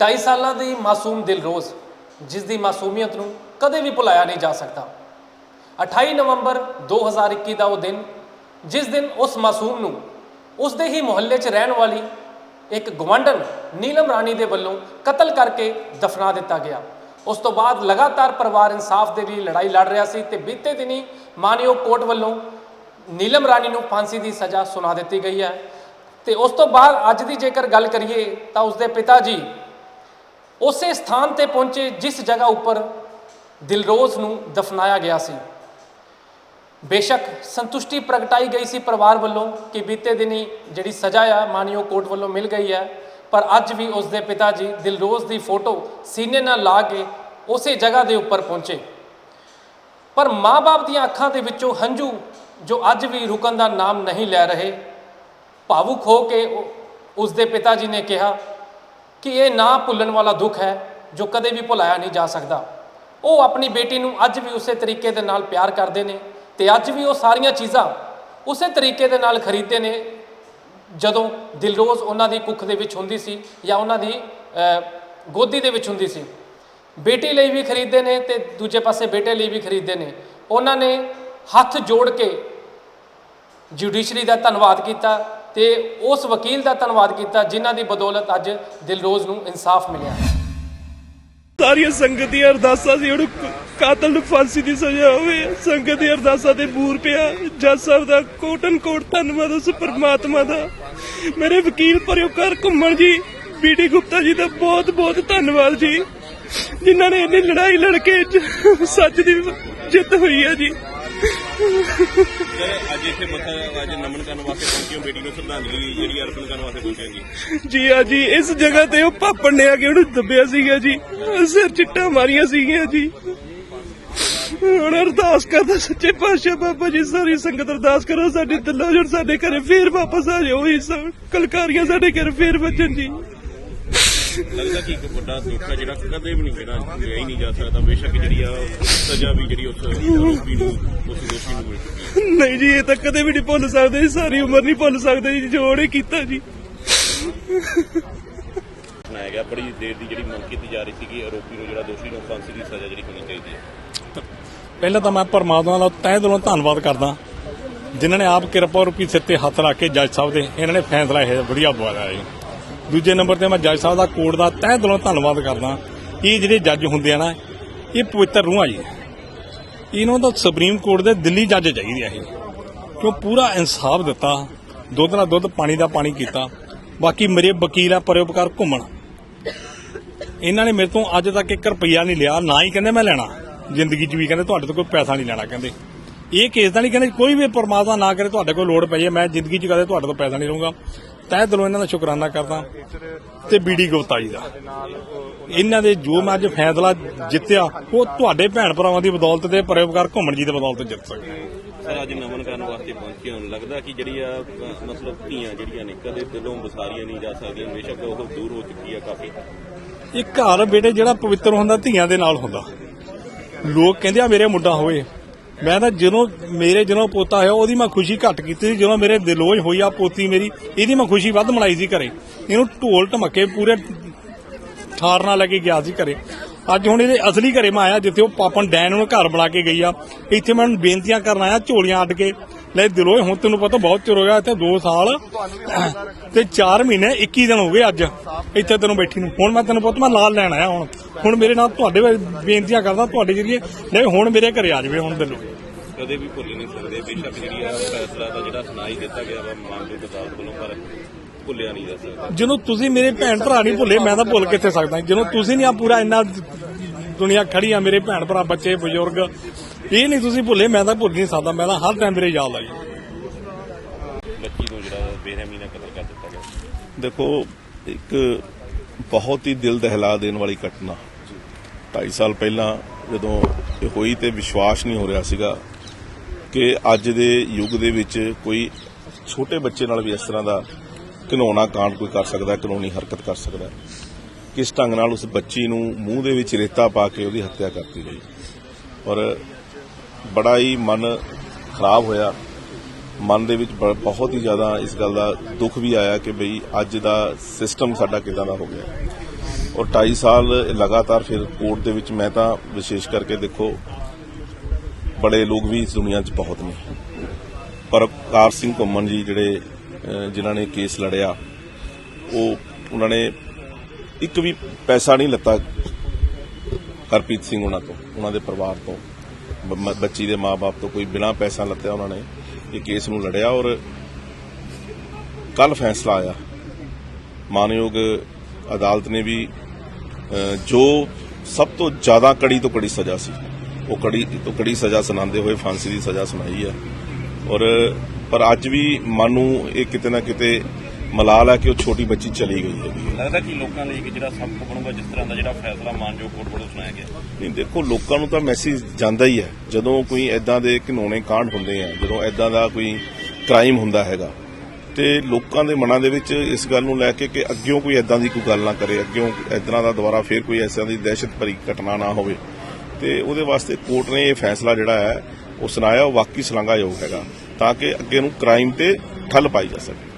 2.5 ਸਾਲਾਂ ਦੀ ਮਾਸੂਮ ਦਿਲਰੋਜ਼ ਜਿਸ ਦੀ ਮਾਸੂਮੀਅਤ ਨੂੰ ਕਦੇ ਵੀ ਭੁਲਾਇਆ ਨਹੀਂ ਜਾ ਸਕਦਾ। 28 ਨਵੰਬਰ 2021 ਦਾ ਉਹ ਦਿਨ, ਜਿਸ ਦਿਨ ਉਸ ਮਾਸੂਮ ਨੂੰ ਉਸ ਦੇ ਹੀ ਮੁਹੱਲੇ 'ਚ ਰਹਿਣ ਵਾਲੀ ਇੱਕ ਗਵੰਡਨ ਨੀਲਮ ਰਾਣੀ ਦੇ ਵੱਲੋਂ ਕਤਲ ਕਰਕੇ ਦਫਨਾ ਦਿੱਤਾ ਗਿਆ। ਉਸ ਤੋਂ ਬਾਅਦ ਲਗਾਤਾਰ ਪਰਿਵਾਰ ਇਨਸਾਫ ਦੇ ਲਈ ਲੜਾਈ ਲੜ ਰਿਹਾ ਸੀ ਤੇ ਬੀਤੇ ਦਿਨੀ ਮਾਨਯੋਗ ਕੋਰਟ ਵੱਲੋਂ ਨੀਲਮ ਰਾਣੀ ਨੂੰ ਫਾਂਸੀ ਦੀ ਸਜ਼ਾ ਸੁਣਾ ਦਿੱਤੀ ਗਈ ਹੈ। ਤੇ ਉਸ ਤੋਂ ਬਾਅਦ ਅੱਜ ਦੀ ਜੇਕਰ ਗੱਲ ਕਰੀਏ ਤਾਂ ਉਸਦੇ ਪਿਤਾ ਜੀ ਉਸੇ ਸਥਾਨ ਤੇ ਪਹੁੰਚੇ ਜਿਸ ਜਗ੍ਹਾ ਉੱਪਰ ਦਿਲਰੋਜ਼ ਨੂੰ ਦਫਨਾਇਆ ਗਿਆ ਸੀ। ਬੇਸ਼ੱਕ ਸੰਤੁਸ਼ਟੀ ਪ੍ਰਗਟਾਈ ਗਈ ਸੀ ਪਰਿਵਾਰ ਵੱਲੋਂ ਕਿ ਬੀਤੇ ਦਿਨੀ ਜਿਹੜੀ ਸਜ਼ਾ ਆ ਮਾਨਯੋਗ ਕੋਰਟ ਵੱਲੋਂ ਮਿਲ ਗਈ ਹੈ, ਪਰ ਅੱਜ ਵੀ ਉਸ ਦੇ ਪਿਤਾ ਜੀ ਦਿਲਰੋਜ਼ ਦੀ ਫੋਟੋ ਸੀਨੇ ਨਾਲ ਲਾ ਕੇ ਉਸੇ ਜਗ੍ਹਾ ਦੇ ਉੱਪਰ ਪਹੁੰਚੇ। ਪਰ ਮਾਪੇ ਦੀਆਂ ਅੱਖਾਂ ਦੇ ਵਿੱਚੋਂ ਹੰਝੂ ਜੋ ਅੱਜ ਵੀ ਰੁਕਣ ਦਾ ਨਾਮ ਨਹੀਂ ਲੈ ਰਹੇ, ਭਾਵੁਕ ਹੋ ਕੇ ਉਹ- ਉਸ ਦੇ ਪਿਤਾ ਜੀ ਨੇ ਕਿਹਾ ਕਿ ਇਹ ਨਾ ਭੁੱਲਣ ਵਾਲਾ ਦੁੱਖ ਹੈ ਜੋ ਕਦੇ ਵੀ ਭੁਲਾਇਆ ਨਹੀਂ ਜਾ ਸਕਦਾ। ਉਹ ਆਪਣੀ ਬੇਟੀ ਨੂੰ ਅੱਜ ਵੀ ਉਸੇ ਤਰੀਕੇ ਦੇ ਨਾਲ ਪਿਆਰ ਕਰਦੇ ਨੇ ਤੇ ਅੱਜ ਵੀ ਉਹ ਸਾਰੀਆਂ ਚੀਜ਼ਾਂ ਉਸੇ ਤਰੀਕੇ ਦੇ ਨਾਲ ਖਰੀਦਦੇ ਨੇ। ਜਦੋਂ ਦਿਲਰੋਜ਼ ਉਹਨਾਂ ਦੀ ਕੁੱਖ ਦੇ ਵਿੱਚ ਹੁੰਦੀ ਸੀ ਜਾਂ ਉਹਨਾਂ ਦੀ ਗੋਦੀ ਦੇ ਵਿੱਚ ਹੁੰਦੀ ਸੀ। ਬੇਟੀ ਲਈ ਵੀ ਖਰੀਦਦੇ ਨੇ ਤੇ ਦੂਜੇ ਪਾਸੇ ਬੇਟੇ ਲਈ ਵੀ ਖਰੀਦਦੇ ਨੇ। ਉਹਨਾਂ ਨੇ ਹੱਥ ਜੋੜ ਕੇ ਜੁਡੀਸ਼ਰੀ ਦਾ ਧੰਨਵਾਦ ਕੀਤਾ। ਤੇ ਉਸ ਵਕੀਲ ਦਾ ਧੰਨਵਾਦ ਕੀਤਾ ਜਿਨ੍ਹਾਂ ਦੀ ਬਦੌਲਤ ਅੱਜ ਦਿਲਰੋਜ਼ ਨੂੰ ਇਨਸਾਫ ਮਿਲਿਆ। ਸਾਰੀਆਂ ਸੰਗਤ ਦੀਆਂ ਅਰਦਾਸਾਂ ਸੀ, ਉਹਨੂੰ ਕਾਤਲ ਨੂੰ ਫਾਂਸੀ ਦੀ ਸਜ਼ਾ ਹੋਵੇ। ਸੰਗਤ ਦੀਆਂ ਅਰਦਾਸਾਂ ਤੇ ਬੂਰ ਪਿਆ। ਜੱਜ ਸਾਹਿਬ ਦਾ ਕੋਟਨ ਕੋਟ ਧੰਨਵਾਦ ਉਸ ਪਰਮਾਤਮਾ ਦਾ। ਮੇਰੇ ਵਕੀਲ ਪਰਿਓਕਾਰ ਘੁੰਮਣ ਜੀ ਬੀਡੀ ਗੁਪਤਾ ਜੀ ਦਾ ਬਹੁਤ ਬਹੁਤ ਧੰਨਵਾਦ ਜੀ। ਜਿਨ੍ਹਾਂ ਨੇ ਇੰਨੀ ਲੜਾਈ ਲੜ ਕੇ ਸੱਚ ਦੀ ਜਿੱਤ ਹੋਈ ਹੈ ਜੀ। ਸਰ ਅੱਜ ਇੱਥੇ ਮੱਥਾ ਅੱਜ ਨਮਨ ਕਰਨ ਵਾਸਤੇ ਪਹੁੰਚੇ ਹੋ, ਬੇਟੀ ਨੂੰ ਸ਼ਰਧਾਂਜਲੀ ਜਿਹੜੀ ਅਰਪਣ ਕਰਨ ਵਾਸਤੇ ਪਹੁੰਚੇ ਜੀ। ਜੀ ਆ ਜੀ, ਇਸ ਜਗ੍ਹਾ ਤੇ ਉਹ ਪਾਪਣ ਨੇ ਆ ਕੇ ਉਹਨੂੰ ਦੱਬਿਆ ਸੀਗਾ ਜੀ। ਸਿਰ ਚਿੱਟਾ ਮਾਰੀਆਂ ਸੀਗੀਆਂ ਜੀ। ਹੁਣ ਅਰਦਾਸ ਕਰਦਾ, ਸੱਚੇ ਪਾਤਸ਼ਾਹ ਬਾਬਾ ਜੀ, ਸਾਰੀ ਸੰਗਤ ਅਰਦਾਸ ਕਰੋ, ਸਾਡੇ ਦਿਲੋਂ ਜੁੜ ਸਾਡੇ ਘਰੇ ਫੇਰ ਵਾਪਸ ਆ ਜਾਓ ਹੀ ਕਲਕਾਰੀਆਂ ਸਾਡੇ ਘਰੇ ਫੇਰ ਵੱਜਣ ਜੀ। ਲੱਗਦਾ ਕਿ ਇੱਕ ਵੱਡਾ ਦੁੱਖ ਹੈ ਜਿਹੜਾ ਕਦੇ ਵੀ ਨਹੀਂ ਜਿਹੜਾ ਲਿਆ ਹੀ ਨਹੀਂ ਜਾ ਸਕਦਾ। ਬੇਸ਼ੱਕ ਜਿਹੜੀ ਆ ਸਜ਼ਾ ਵੀ ਜਿਹੜੀ ਉਸ ਆਰੋਪੀ ਨੂੰ ਉਸ ਦੋਸ਼ੀ ਨੂੰ ਮਿਲ ਚੁੱਕੀ ਹੈ। ਨਹੀਂ ਜੀ ਇਹ ਤਾਂ ਕਦੇ ਵੀ ਨਹੀਂ ਭੁੱਲ ਸਕਦੇ ਜੀ, ਸਾਰੀ ਉਮਰ ਨਹੀਂ ਭੁੱਲ ਸਕਦੇ ਜੀ ਜੋ ਉਹਨੇ ਕੀਤਾ ਜੀ। ਸੁਣਾਇਆ ਗਿਆ ਬੜੀ ਦੇਰ ਦੀ ਜਿਹੜੀ ਮੰਗ ਕੀਤੀ ਜਾ ਰਹੀ ਸੀ ਕਿ ਆਰੋਪੀ ਨੂੰ ਜਿਹੜਾ ਦੋਸ਼ੀ ਨੂੰ ਫਾਂਸੀ ਦੀ ਸਜ਼ਾ ਜਿਹੜੀ ਹੋਣੀ ਚਾਹੀਦੀ ਹੈ। ਪਹਿਲਾਂ ਤਾਂ ਮੈਂ ਪਰਮਾਤਮਾ ਦਾ ਤਹਿ ਦਿਲੋਂ ਧੰਨਵਾਦ ਕਰਦਾ ਜਿਨ੍ਹਾਂ ਨੇ ਆਪ ਕਿਰਪਾ ਰੂਪੀ ਸਿਰ ਤੇ ਹੱਥ ਰੱਖ ਕੇ ਜੱਜ ਸਾਹਿਬ ਦੇ ਇਹਨਾਂ ਨੇ ਫੈਸਲਾ ਇਹ ਵਧੀਆ ਬੁਆਇਆ ਜੀ। ਦੂਜੇ ਨੰਬਰ ਤੇ ਮੈਂ ਜੱਜ ਸਾਹਿਬ ਦਾ ਕੋਰਟ ਦਾ ਤਹਿ ਦਿਲੋਂ ਧੰਨਵਾਦ ਕਰਦਾ ਇਹ ਜਿਹੜੇ ਜੱਜ ਹੁੰਦੇ ਆ ਨਾ, ਇਹ ਪਵਿੱਤਰ ਰੂਹਾਂ ਜੀ। ਇਹਨਾਂ ਦਾ ਸੁਪਰੀਮ ਕੋਰਟ ਦੇ ਦਿੱਲੀ ਜੱਜ ਚਾਹੀਦੇ ਆ ਇਹ। ਕਿਉਂ ਪੂਰਾ ਇਨਸਾਫ ਦਿੱਤਾ, ਦੁੱਧ ਨਾਲ ਦੁੱਧ, ਪਾਣੀ ਦਾ ਪਾਣੀ ਕੀਤਾ, ਬਾਕੀ ਮੇਰੇ ਵਕੀਲ ਆ, ਪਰਉਪਕਾਰ ਘੁੰਮਣ। ਇਹਨਾਂ ਨੇ ਮੇਰੇ ਤੋਂ ਅੱਜ ਤੱਕ 1 ਰੁਪਈਆ ਨਹੀਂ ਲਿਆ, ਨਾ ਹੀ ਕਹਿੰਦੇ ਮੈਂ ਲੈਣਾ। ਜ਼ਿੰਦਗੀ 'ਚ ਵੀ ਕਹਿੰਦੇ ਤੁਹਾਡੇ ਤੋਂ ਕੋਈ ਪੈਸਾ ਨਹੀਂ ਲੈਣਾ ਕਹਿੰਦੇ। ਇਹ ਕੇਸ ਦਾ ਨਹੀਂ ਕਹਿੰਦੇ ਕੋਈ ਵੀ ਪਰਮਾਤਮਾ ਨਾ ਕਰੇ, ਤੁਹਾਡੇ ਕੋਲ ਲੋੜ ਪੈ ਜਾਏ ਮੈਂ ਜ਼ਿੰਦਗੀ 'ਚ ਕਦੇ ਤੁਹਾਡੇ ਤੋਂ ਪੈਸਾ ਨਹੀਂ ਲਵਾਂਗਾ ਤਹਿ ਦਿਲੋਂ ਇਹਨਾਂ ਦਾ ਸ਼ੁਕਰਾਨਾ ਕਰਦਾ ਤੇ ਬੀਡੀ ਗੁਪਤਾ ਜੀ ਦਾ। ਇਹਨਾਂ ਦੇ ਜੋ ਮੈਂ ਅੱਜ ਫੈਸਲਾ ਜਿੱਤਿਆ ਉਹ ਤੁਹਾਡੇ ਭੈਣ ਭਰਾਵਾਂ ਦੀ ਬਦੌਲਤ ਤੇ ਪਰਉਪਕਾਰ ਘੁੰਮਣ ਜੀ ਦੀ ਬਦੌਲਤ ਜਿੱਤ ਸਕੇ ਸਰ ਅੱਜ ਨਮਨ ਕਰਨ ਵਾਸਤੇ ਪਹੁੰਚੇ ਹੋ ਲੱਗਦਾ ਕਿ ਜਿਹੜੀ ਆ ਮਤਲਬ ਧੀਆਂ ਜਿਹੜੀਆਂ ਨੇ ਕਦੇ ਦਿਲੋਂ ਵਿਸਾਰੀਆਂ ਨਹੀਂ ਜਾ ਸਕਦੀਆਂ ਬੇਸ਼ੱਕ ਉਹ ਦੂਰ ਹੋ ਚੁੱਕੀ ਆ ਕਾਫੀ। ਇਹ ਘਰ ਬੇਟੇ ਜਿਹੜਾ ਪਵਿੱਤਰ ਹੁੰਦਾ ਧੀਆਂ ਦੇ ਨਾਲ ਹੁੰਦਾ। ਲੋਕ ਕਹਿੰਦੇ ਆ ਮੇਰੇ ਮੁੰਡਾ ਹੋਵੇ। ਮੈਂ ਤਾਂ ਜਦੋਂ ਮੇਰੇ ਜਦੋਂ ਪੋਤਾ ਹੋਇਆ ਉਹਦੀ ਮੈਂ ਖੁਸ਼ੀ ਘੱਟ ਕੀਤੀ ਸੀ। ਜਦੋਂ ਮੇਰੇ ਦਿਲੋਜ ਹੋਈ ਆ ਪੋਤੀ ਮੇਰੀ, ਇਹਦੀ ਮੈਂ ਖੁਸ਼ੀ ਵੱਧ ਮਨਾਈ ਸੀ ਘਰੇ। ਇਹਨੂੰ ਢੋਲ ਢਮੱਕੇ ਪੂਰੇ ਠਾਰ ਨਾਲ ਲੈ ਕੇ ਗਿਆ ਸੀ ਘਰੇ। ਅੱਜ ਹੁਣ ਇਹਦੇ ਅਸਲੀ ਘਰੇ ਮੈਂ ਆਇਆ, ਜਿੱਥੇ ਉਹ ਪਾਪਨ ਡੈਨ ਨੂੰ ਘਰ ਬਣਾ ਕੇ ਗਈ ਆ। ਇੱਥੇ ਮੈਂ ਬੇਨਤੀਆਂ ਕਰਨ ਆਇਆ, ਝੋਲੀਆਂ ਅੱਡ ਕੇ। ਲੈ ਦਿਲੋਂ ਹੁਣ ਤੈਨੂੰ ਪਤਾ ਬਹੁਤ ਚਿਰ ਹੋ ਗਿਆ ਇੱਥੇ 2 ਸਾਲ। ਤੇ 4 ਮਹੀਨੇ 21 ਦਿਨ ਹੋ ਗਏ ਅੱਜ। ਇੱਥੇ ਤੈਨੂੰ ਬੈਠੀ ਨੂੰ। ਹੁਣ ਮੈਂ ਤੈਨੂੰ ਪੁੱਤ ਮੈਂ ਲਾਲ ਲੈਣ ਆਇਆ ਹੁਣ। ਹੁਣ ਮੇਰੇ ਨਾਲ ਤੁਹਾਡੇ ਬੇਨਤੀਆਂ ਕਰਦਾ ਤੁਹਾਡੇ ਜਰੀਏ। ਲੈ ਹੁਣ ਮੇਰੇ ਘਰੇ ਆ ਜਾਵੇ ਹੁਣ ਦਿਲੋਂ ਕਦੇ ਵੀ ਭੁੱਲ ਨਹੀਂ ਸਕਦੇ। ਬੇਸ਼ੱਕ ਜਿਹੜੀ ਆ ਫੈਸਲਾ ਤਾਂ ਜਿਹੜਾ ਸੁਣਾਈ ਦਿੱਤਾ ਗਿਆ ਵਾ ਮਾਨਯੋਗ ਅਦਾਲਤ ਵੱਲੋਂ ਪਰ ਭੁੱਲਿਆ ਨਹੀਂ ਜਾ ਸਕਦਾ। ਜਦੋਂ ਤੁਸੀਂ ਮੇਰੇ ਭੈਣ ਭਰਾ ਨਹੀਂ ਭੁੱਲੇ ਮੈਂ ਤਾਂ ਭੁੱਲ ਕਿੱਥੇ ਸਕਦਾ। ਜਦੋਂ ਤੁਸੀਂ ਨਹੀਂ ਆ ਪੂਰਾ ਇੰਨਾ ਦੁਨੀਆ ਖੜੀ ਆ ਮੇਰੇ ਭੈਣ ਭਰਾ ਬੱਚੇ ਬਜ਼ੁਰਗ ਇਹ ਨਹੀਂ ਤੁਸੀਂ ਭੁੱਲੇ ਮੈਂ ਤਾਂ ਭੁੱਲ ਨਹੀਂ ਸਕਦਾ ਮੈਂ ਤਾਂ ਹਰ ਟਾਈਮ ਮੇਰੇ ਯਾਦ ਆ ਜੀ। ਬੱਚੀ ਨੂੰ ਜਿਹੜਾ ਬੇਰਹਿਮੀ ਨਾਲ ਕਤਲ ਕਰ ਦਿੱਤਾ ਗਿਆ ਦੇਖੋ ਇੱਕ ਬਹੁਤ ਹੀ ਦਿਲ ਦਹਿਲਾ ਦੇਣ ਵਾਲੀ ਘਟਨਾ। 2.5 ਸਾਲ ਪਹਿਲਾਂ ਜਦੋਂ ਇਹ ਹੋਈ ਤੇ ਵਿਸ਼ਵਾਸ ਨਹੀਂ ਹੋ ਰਿਹਾ ਸੀਗਾ ਕਿ ਅੱਜ ਦੇ ਯੁੱਗ ਦੇ ਵਿੱਚ ਕੋਈ ਛੋਟੇ ਬੱਚੇ ਨਾਲ ਵੀ ਇਸ ਤਰ੍ਹਾਂ ਦਾ ਘਿਨੌਣਾ ਕਾਂਡ ਕੋਈ ਕਰ ਸਕਦਾ ਕਾਨੂੰਨੀ ਹਰਕਤ ਕਰ ਸਕਦਾ। ਕਿਸ ਢੰਗ ਨਾਲ ਉਸ ਬੱਚੀ ਨੂੰ ਮੂੰਹ ਦੇ ਵਿੱਚ ਰੇਤਾ ਪਾ ਕੇ ਉਹਦੀ ਹੱਤਿਆ ਕਰਤੀ ਗਈ। ਔਰ ਬੜਾ ਹੀ ਮਨ ਖਰਾਬ ਹੋਇਆ। ਮਨ ਦੇ ਵਿੱਚ ਬਹੁਤ ਹੀ ਜ਼ਿਆਦਾ ਇਸ ਗੱਲ ਦਾ ਦੁੱਖ ਵੀ ਆਇਆ ਕਿ ਬਈ ਅੱਜ ਦਾ ਸਿਸਟਮ ਸਾਡਾ ਕਿਦਾਂ ਦਾ ਹੋ ਗਿਆ। ਔਰ 2.5 ਸਾਲ ਲਗਾਤਾਰ ਫਿਰ ਕੋਰਟ ਦੇ ਵਿੱਚ ਮੈਂ ਤਾਂ ਵਿਸ਼ੇਸ਼ ਕਰਕੇ ਦੇਖੋ ਬੜੇ ਲੋਕ ਵੀ ਇਸ ਦੁਨੀਆ 'ਚ ਬਹੁਤ ਨੇ। ਪਰ ਕਾਰ ਸਿੰਘ ਘੁੰਮਣ ਜੀ ਜਿਹੜੇ ਅਹ, ਜਿਨ੍ਹਾਂ ਨੇ ਕੇਸ ਲੜਿਆ ਉਹ ਉਹਨਾਂ ਨੇ ਇੱਕ ਵੀ ਪੈਸਾ ਨਹੀਂ ਲੱਤਾ ਹਰਪ੍ਰੀਤ ਸਿੰਘ ਉਹਨਾਂ ਤੋਂ ਉਹਨਾਂ ਦੇ ਪਰਿਵਾਰ ਤੋਂ। ਬੱਚੀ ਦੇ ਮਾਪੇ ਤੋਂ ਕੋਈ ਬਿਨਾ ਪੈਸਾ ਲੱਤਿਆ ਉਹਨਾਂ ਨੇ ਇਹ ਕੇਸ ਨੂੰ ਲੜਿਆ ਔਰ ਕੱਲ ਫੈਸਲਾ ਆਇਆ। ਮਾਨਯੋਗ ਅਦਾਲਤ ਨੇ ਵੀ ਜੋ ਸਭ ਤੋਂ ਜ਼ਿਆਦਾ ਕੜੀ ਤੋਂ ਕੜੀ ਸਜ਼ਾ ਸੀ, ਉਹ ਕੜੀ ਤੋਂ ਕੜੀ ਸਜ਼ਾ ਸੁਣਾਉਂਦੇ ਹੋਏ ਫਾਂਸੀ ਦੀ ਸਜ਼ਾ ਸੁਣਾਈ ਹੈ। ਔਰ, ਪਰ ਅੱਜ ਵੀ ਮਨ ਨੂੰ ਇਹ ਕਿਤੇ ਨਾ ਕਿਤੇ ਮਲਾਲ ਹੈ ਕਿ ਉਹ ਛੋਟੀ ਬੱਚੀ ਚਲੀ ਗਈ ਹੈਗੀ ਲੱਗਦਾ ਕਿ ਲੋਕਾਂ ਲਈ ਇੱਕ ਜਿਹੜਾ ਸਬਕ ਬਣੂਗਾ ਜਿਸ ਤਰ੍ਹਾਂ ਦਾ ਜਿਹੜਾ ਫੈਸਲਾ ਮਾਨਯੋਗ ਕੋਰਟ ਵੱਲੋਂ ਸੁਣਾਇਆ ਗਿਆ। ਨਹੀਂ ਦੇਖੋ ਲੋਕਾਂ ਨੂੰ ਤਾਂ ਮੈਸੇਜ ਜਾਂਦਾ ਹੀ ਹੈ। ਜਦੋਂ ਕੋਈ ਐਦਾਂ ਦੇ ਘਿਨੌਣੇ ਕਾਂਡ ਹੁੰਦੇ ਆ ਜਦੋਂ ਐਦਾਂ ਦਾ ਕੋਈ ਕ੍ਰਾਈਮ ਹੁੰਦਾ ਹੈਗਾ ਤੇ ਲੋਕਾਂ ਦੇ ਮਨਾਂ ਦੇ ਵਿੱਚ ਇਸ ਗੱਲ ਨੂੰ ਲੈ ਕੇ ਕਿ ਅੱਗਿਓਂ ਕੋਈ ਐਦਾਂ ਦੀ ਕੋਈ ਗੱਲ ਨਾ ਕਰੇ ਅੱਗਿਓਂ ਐਦਾਂ ਦਾ ਦੁਬਾਰਾ ਫੇਰ ਕੋਈ ਐਸਾਂ ਦੀ ਦਹਿਸ਼ਤ ਭਰੀ ਘਟਨਾ ਨਾ ਹੋਵੇ ਤੇ ਉਹਦੇ ਵਾਸਤੇ ਕੋਰਟ ਨੇ ਇਹ ਫੈਸਲਾ ਜਿਹੜਾ ਹੈ ਉਹ ਸੁਣਾਇਆ ਉਹ ਵਾਕਈ ਸ਼ਲਾਘਾਯੋਗ ਹੈਗਾ ਤਾਂ ਕਿ ਅੱਗੇ ਨੂੰ ਕ੍ਰਾਈਮ ਤੇ ਠੱਲ ਪਾਈ ਜਾ ਸਕੇ।